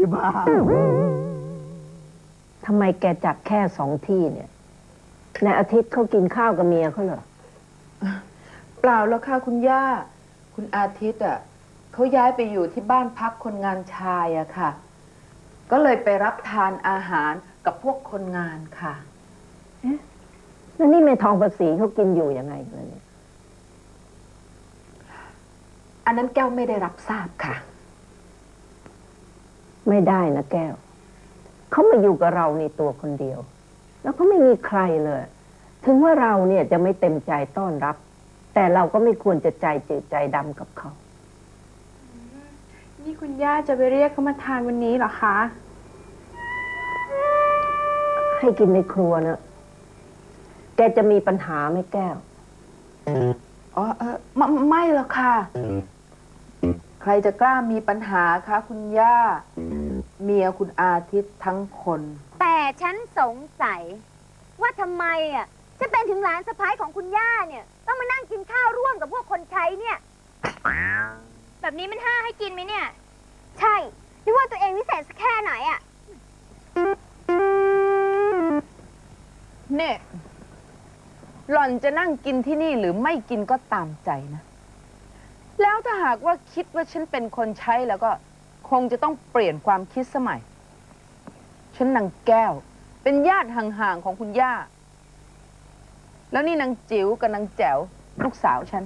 ที่บ้านทำไมแกจัดแค่สองที่เนี่ย ในอาทิตย์เขากินข้าวกับเมียเขาเหรอ เปล่าแล้วค่ะคุณย่า คุณอาทิตย์อะเขาย้ายไปอยู่ที่บ้านพักคนงานชายอะค่ะ ก็เลยไปรับทานอาหารกับพวกคนงานค่ะแล้วนี่เมทองประสีเขากินอยู่ยังไงกันเนี่ย อันนั้นแก้วไม่ได้รับทราบค่ะ ไม่ได้นะแก้ว เขามาอยู่กับเราในตัวคนเดียว แล้วก็ไม่มีใครเลย ถึงว่าเราเนี่ยจะไม่เต็มใจต้อนรับ แต่เราก็ไม่ควรจะใจจืดใจดำกับเขา นี่คุณย่าจะไปเรียกเขามาทานวันนี้เหรอคะ ให้กินในครัวนะแกจะมีปัญหาไหมแก้ว อ๋อเออไม่ไม่หรอกค่ะ ใครจะกล้ามีปัญหาคะคุณย่า เมียคุณอาทิตย์ทั้งคน แต่ฉันสงสัย ว่าทำไมอะจะเป็นถึงหลานสะพ้ายของคุณย่าเนี่ย ต้องมานั่งกินข้าวร่วมกับพวกคนใช้เนี่ย แบบนี้มันห้าให้กินไหมเนี่ย ใช่นึกว่าตัวเองวิเศษสักแค่ไหนอะเนี่ยหล่อนจะนั่งกินที่นี่หรือไม่กินก็ตามใจนะ แล้วถ้าหากว่าคิดว่าฉันเป็นคนใช้แล้วก็คงจะต้องเปลี่ยนความคิดสมัย ฉันนางแก้ว เป็นญาติห่างๆของคุณย่า แล้วนี่นางจิ๋วกับนางแจ๋วลูกสาวฉัน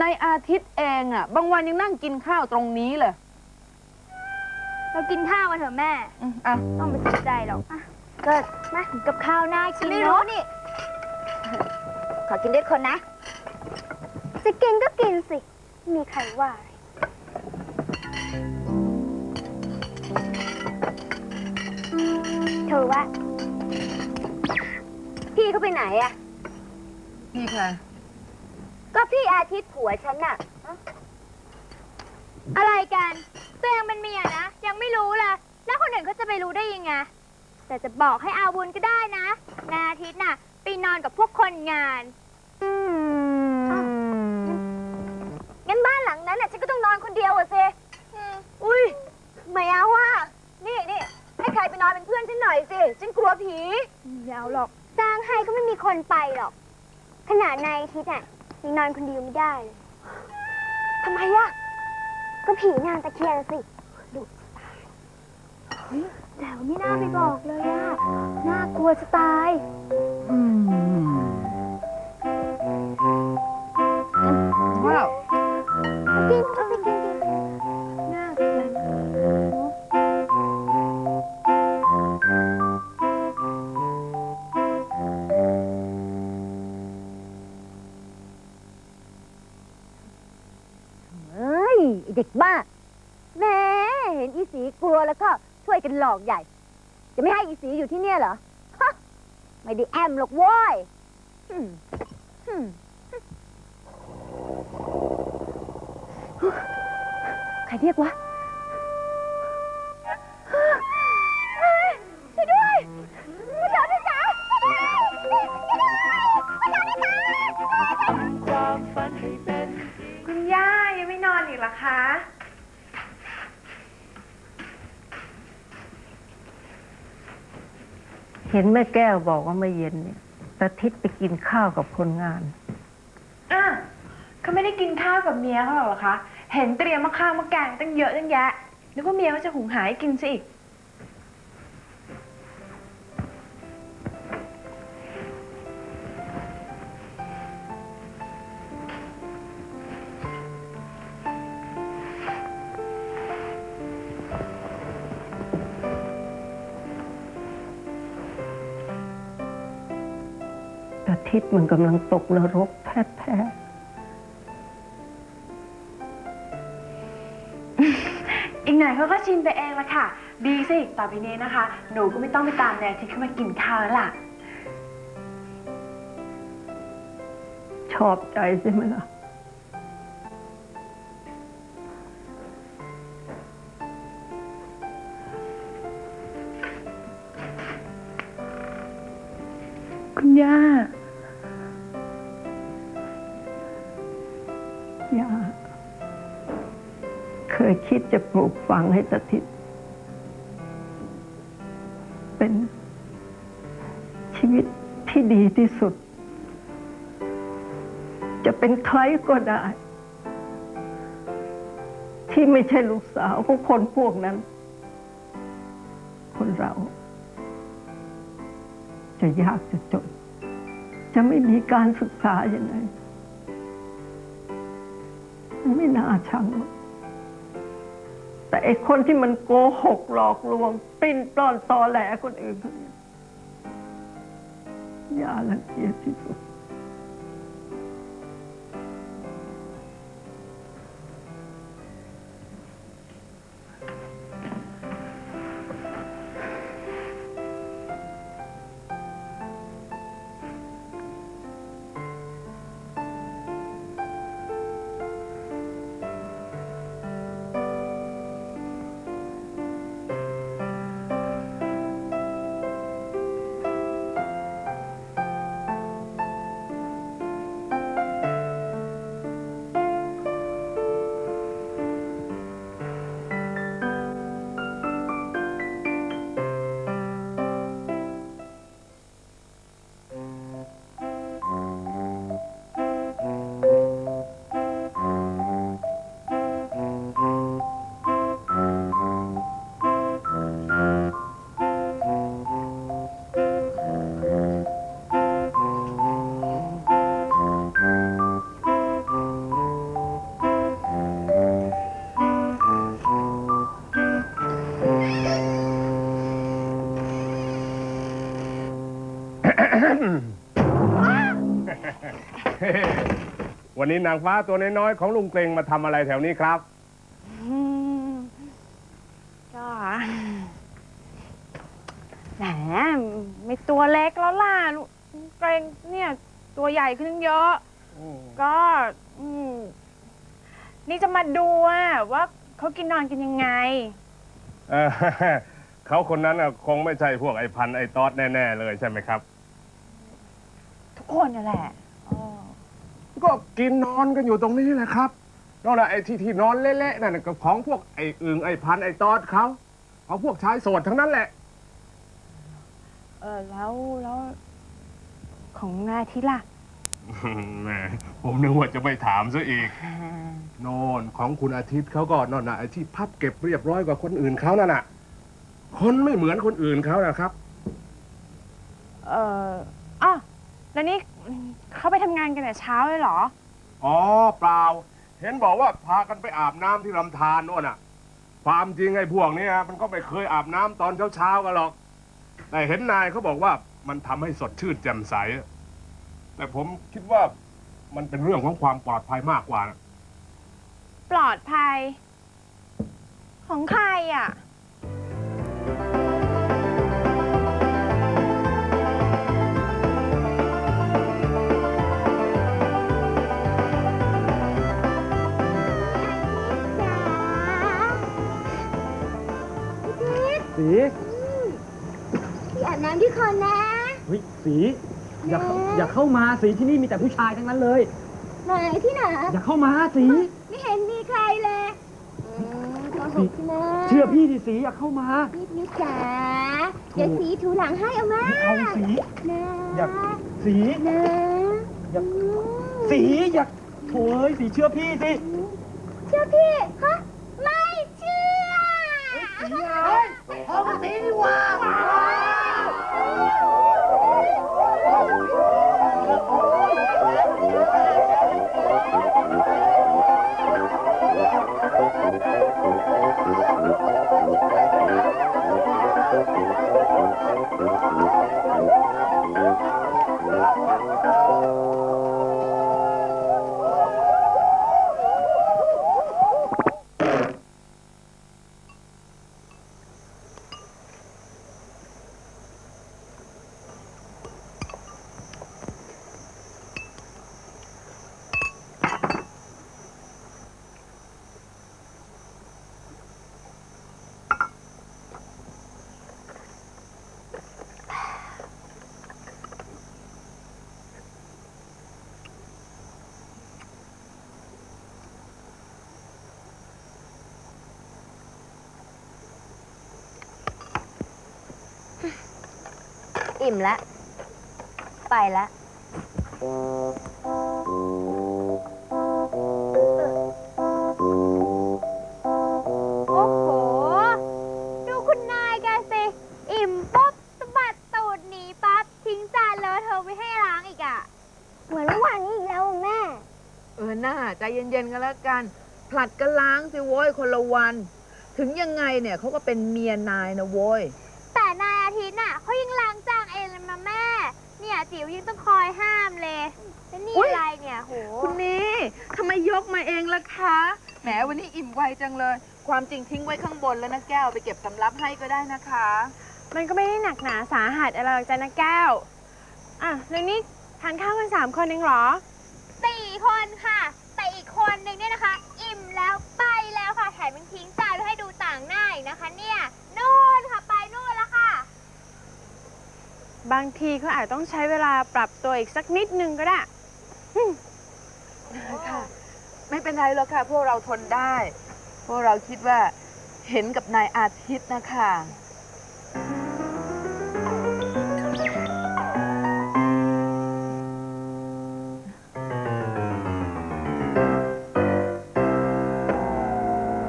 ในอาทิตย์เองอะบางวันยังนั่งกินข้าวตรงนี้เลยเรากินข้าวกันเถอะแม่ อืมอะ ต้องไปสนใจหรอกอะเกิดมากับข้าวน่ากินไม่รู้นี่ ขอกินด้วยคนนะ จะกินก็กินสิ มีใครว่าอะไรเธอว่า พี่เขาไปไหนอะพี่ค่ะก็พี่อาทิตย์ผัวฉันน่ะ อะไรกันตัวเองเป็นเมียนะ ยังไม่รู้เลยแล้วคนอื่นเขาจะไปรู้ได้ยังไง แต่จะบอกให้เอาบุญก็ได้นะ นายอาทิตย์น่ะ ไปนอนกับพวกคนงาน นบ้านหลังนั้นน่ะฉันก็ต้องนอนคนเดียวอะสิอุ้ยไม่เอาว่ะนี่นี่ให้ใครไปนอนเป็นเพื่อนฉันหน่อยสิ ฉันกลัวผีไม่เอาหรอกจ้างให้ก็ไม่มีคนไปหรอก ขนาดนายอาทิตย์อะยังนอนคนเดียวไม่ได้เลยทำไมอะก็ผีนางตะเคียนสิดุจะตายเฮ้ยแต่ว่าไม่น่าไปบอกเลยอะน่ากลัวจะตายว้าวกิน เอ้ยไอ้เด็กบ้าแหม่เห็นอีสีกลัวแล้วก็ช่วยกันหลอกใหญ่ จะไม่ให้อีสีอยู่ที่เนี่ยเหรอฮะไม่ได้แอมหรอกโว้ยอืมอืมใคร เรียกวะช่วยด้วยช่วยด้วยจ้าช่วยด้วยช่วยด้วยช่วยด้วยคุณย่ายังไม่นอนอีกเหรอคะ เห็นแม่แก้วบอกว่าเมื่อเย็นเนี่ยตาทิศไปกินข้าวกับคนงาน เขาไม่ได้กินข้าวกับเมียเขาหรอกหรอคะ เห็นเตรียมมาข้าวมาแกงตั้งเยอะตั้งแยะ นึกว่าเมียเขาจะหุงหาให้กินซะอีกตาทิศมันกำลังตกนรกแท้อี หน่อยเขาก็ชินไปเองละค่ะ ดีสิต่อไปนี้นะคะ หนูก็ไม่ต้องไปตามแนวที่เขามากินข้าวแล้วล่ะ ชอบใจใช่ไหมล่ะ คุณย่า ย่าเคยคิดจะปลูกฝังให้ตาทิศเป็นชีวิตที่ดีที่สุด จะเป็นใครก็ได้ ที่ไม่ใช่ลูกสาวของคนพวกนั้น คนเรา จะยากจะจนจะไม่มีการศึกษาอย่างไงไม่น่าชังหรอก แต่ไอ้คนที่มันโกหกหลอกลวง ปิ้นปล้อนตอแหลคนอื่น อย่าละเกียดที่สุด วันนี้นางฟ้าตัวน้อยๆของลุงเกรงมาทำอะไรแถวนี้ครับ อืมก็แหมไม่ตัวเล็กแล้วล่ะลูกเกรงเนี่ย ตัวใหญ่ขึ้นตั้งเยอะ ก็อืมนี่จะมาดูอะว่าเขากินนอนกันยังไง เอ่อเขาคนนั้นน่ะคงไม่ใช่พวกไอ้พันไอ้ตอดแน่ ๆ เลยใช่ไหมครับ ทุกคนนั่นแหละอ๋อ ก็กินนอนกันอยู่ตรงนี้แหละครับนอกจากไอ้ที่ที่นอนเละๆนั่นนะก็ของพวกไอ้อึงไอ้พันไอ้ตอดเขาของพวกชายโสดทั้งนั้นแหละ เออแล้วแล้วของนาทิล่ะ แหมผมนึกว่าจะไม่ถามซะอีกโน่นของคุณอาทิตย์เขาก็นอนนะไอ้ที่พับเก็บเรียบร้อยกว่าคนอื่นเขานั่นน่ะ คนไม่เหมือนคนอื่นเขานะครับ เอออ๋อแล้วนี่ เขาไปทำงานกันแต่เช้าเลยเหรอ อ๋อเปล่า เห็นบอกว่าพากันไปอาบน้ำที่ลำธารโน่นน่ะ ความจริงไอ้พวกเนี้ยมันก็ไม่เคยอาบน้ำตอนเช้าๆกันหรอก แต่เห็นนายเขาบอกว่ามันทำให้สดชื่นแจ่มใส แต่ผมคิดว่ามันเป็นเรื่องของความปลอดภัยมากกว่านะ ปลอดภัย ของใครอะ อาบน้ำที่คนนะ เฮ้ยสีอย่าเข้าอย่าเข้ามาสีที่นี่มีแต่ผู้ชายทั้งนั้นเลย ไหนที่ไหนอย่าเข้ามาสี ไม่เห็นมีใครเลยอืมโกหกใช่ไหมเชื่อพี่ดิสีอย่าเข้ามา พี่พิวจ๋าเดี๋ยวสีถูหลังให้เอามาไม่เอาสีนะอย่า สี นะอย่าอืมสีอย่าโถ่เอ้ยสีเชื่อพี่สิ เชื่อพี่ฮะไม่เชื่อพ่อมันสีนี่ว่า อ อิ่มแล้ว ไปแล้วโอ้โห ดูคุณนายแกสิ อิ่มปุ๊บสะบัดตูดหนีปั๊บ ทิ้งจานเลอะเธอะไว้ให้ล้างอีกอะเหมือนเมื่อวานนี้อีกแล้วอะแม่ เออหน้าใจเย็นๆกันแล้วกัน ผลัดกันล้างสิโว้ยคนละวัน ถึงยังไงเนี่ยเขาก็เป็นเมียนายนะโว้ย แต่นายอาทิตย์น่ะเขายังล้างจานเองเลยมา แม่ เนี่ยจิ๋วยังต้องคอยห้ามเลยแล้วนี่อุ๊ย อะไรเนี่ยโหคุณนี่ทำไมยกมาเองล่ะคะ แหมวันนี้อิ่มไวจังเลย ความจริงทิ้งไว้ข้างบนแล้วนะแก้วไปเก็บสำรับให้ก็ได้นะคะ มันก็ไม่ได้หนักหนาสาหัสอะไรหรอกจ้ะนะแก้ว อะแล้วนี่ทานข้าวกันสามคนเองเหรอ สี่คนค่ะ แต่อีกคนนึงเนี่ยนะคะ อิ่มแล้วไปแล้วค่ะ แถมยังทิ้งจานไว้ให้ดูต่างหน้าอีกนะคะ เนี่ยนู่นค่ะไปนู่นแล้วค่ะ บางทีเขาอาจต้องใช้เวลาปรับตัวอีกสักนิดนึงก็ได้ค่ะ ไม่เป็นไรหรอกค่ะ พวกเราทนได้ พวกเราคิดว่าเห็นกับนายอาทิตย์นะคะ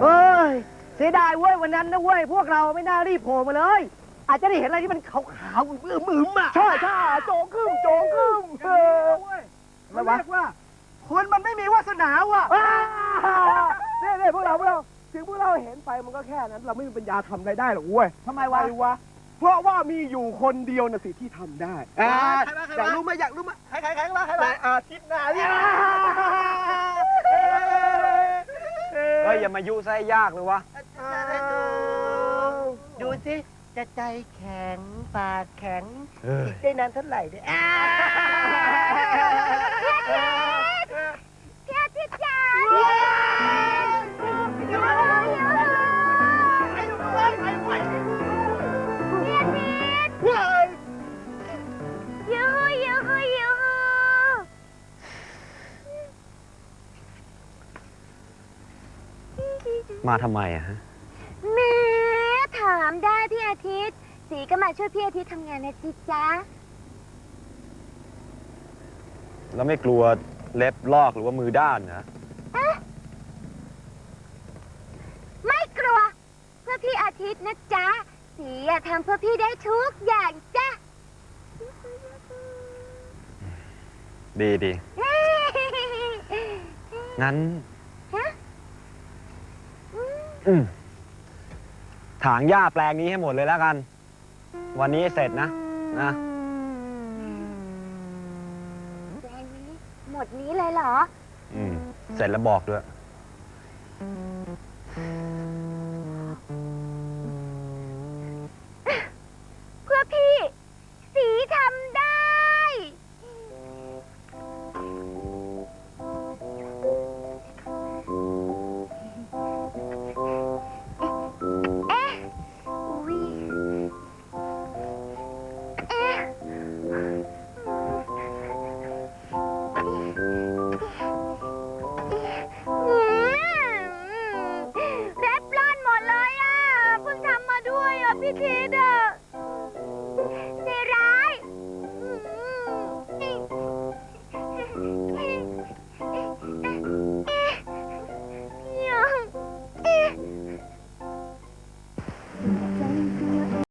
เฮ้ยเสียดายเว้ยวันนั้นนะเว้ย พวกเราไม่น่ารีบโผล่มาเลย อาจจะได้เห็นอะไรที่มันขาวๆมือมืมๆอะใช่ใช่โจงขึ้นโจงขึ้นเออมันเรียกว่าคนมันไม่มีวาสนาว่ะเนี่ยเนี่ยพวกเราพวกเราถึงพวกเราเห็นไปมันก็แค่นั้น เราไม่มีปัญญาทำอะไรได้หรอกเว้ยทำไมวะวะ เพราะว่ามีอยู่คนเดียวน่ะสิที่ทำได้อยากรู้ไหมอยากรู้ไหมใครใครใครมาใครมาอาทิตย์หน้าเนี่ยเฮ้ยอย่ามายุซะให้ยากเลยวะ ดูสิ จะใจแข็ง ปากแข็งเออ อีกได้นานเท่าไหร่เนี่ยอ้าพี่อาทิตย์จ๋ายูยูพี่อาทิตย์ยูยูยูมาทำไมอะฮะแม่ถามได้พี่ อาทิตย์ สีก็มาช่วยพี่อาทิตย์ทำงานนะจิจ๊ะ แล้วไม่กลัวเล็บลอกหรือว่ามือด้านนะ ไม่กลัว เพื่อพี่อาทิตย์นะจ๊ะ สีอะทำเพื่อพี่ได้ทุกอย่างจ้ะ ดีดีงั้น ฮะ อืม ถางหญ้าแปลงนี้ให้หมดเลยแล้วกัน วันนี้เสร็จนะนะแปลงนี้หมดนี้เลยเหรอ อืม เสร็จแล้วบอกด้วย